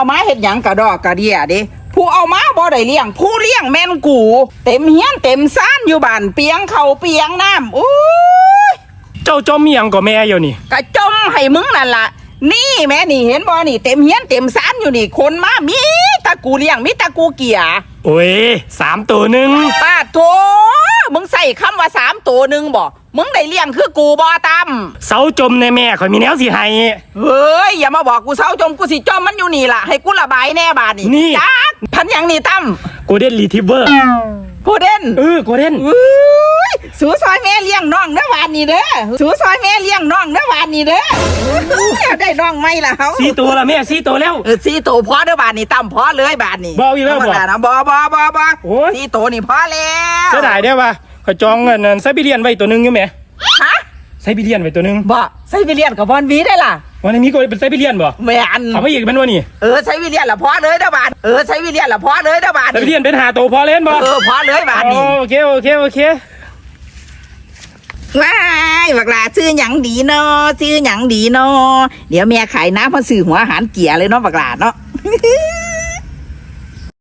เอามาเฮ็ดหยังกระดอกกระเดียเด้ผู้เอามาบ่ได้เลี้ยง ผู้เลี้ยงแม่นกู เต็มเฮียนเต็มซ่านอยู่บ้านเปียงเขาวเปียงน้ำอู้ยเจ้าจอมเมียงก็แม่อยู่นี่ กระจมให้มึงนั่นล่ะนี่แม่นี่เห็นบ่นี่เต็มเฮียนเต็มซ่านอยู่นี่ คนมามีแตะกูเลี้ยงมีแตะกูเกียโอ้ยสามตัวหนึ่งป้าโถมึงใส่คำว่าสาม ตัวหนึ่งบ่มึงได้เลี้ยงคือกูบ่ตำเสาจมในแม่ข่อยมีแนวสิให้ เฮ้ยอย่ามาบอกกูเศร้าจมกูสิจมมันอยู่นี่ล่ะให้กูระบายแน่บาดนี่นี่ จักพันหยังนี่ตั้มโกลเด้นรีทิเวอร์พูดเด่นเออโกลเด้นอุ้ยสูซอยแม่เลี้ยงน้องเด้อบาดนี่เด้อสูซอยแม่เลี้ยงน้องเด้อบาดนี่เด้อได้น้องไหมล่ะเฮา สี่ตัวละแม่สี่ตัวแล้ว เออสี่ตัวพอเด้อบาดนี่ตั้มพอเลยบาดนี่บ่อีกแล้วบ่ธรรมดานะบ่บ่บ่บ่โอ้ย สี่ตัวนี่พอแล้วเสียดายได้ปะข่ อยจองเงินนั่นไซบีเรียนไว้ตัวหนึงอยู่แหมฮะไซบีเรียนไว้ตัวหนึงบ่ใส่วิเลียนกับบอลวีได้ล่ะวันนี้ก็เป็นไซบีเรียนบ่แม่นเอาไปอีกเป็นวันนี้เออใช้วิเลียนละพอเลยเด้อบาดเออใช้วิเลียนละพอเลยเด้อบาดไซบีเรียนเป็นหาตัวพอเล่นบ่เออพอเลยบาดนี่โอเคโอเคโอเคว้ายบักหลาซื้อหยังดีเนาะซื้อหยังดีเนาะเดี๋ยวแม่ขายน้ำมาซื้อหัวอาหารเกียเลยเนาะบักหลาเนาะ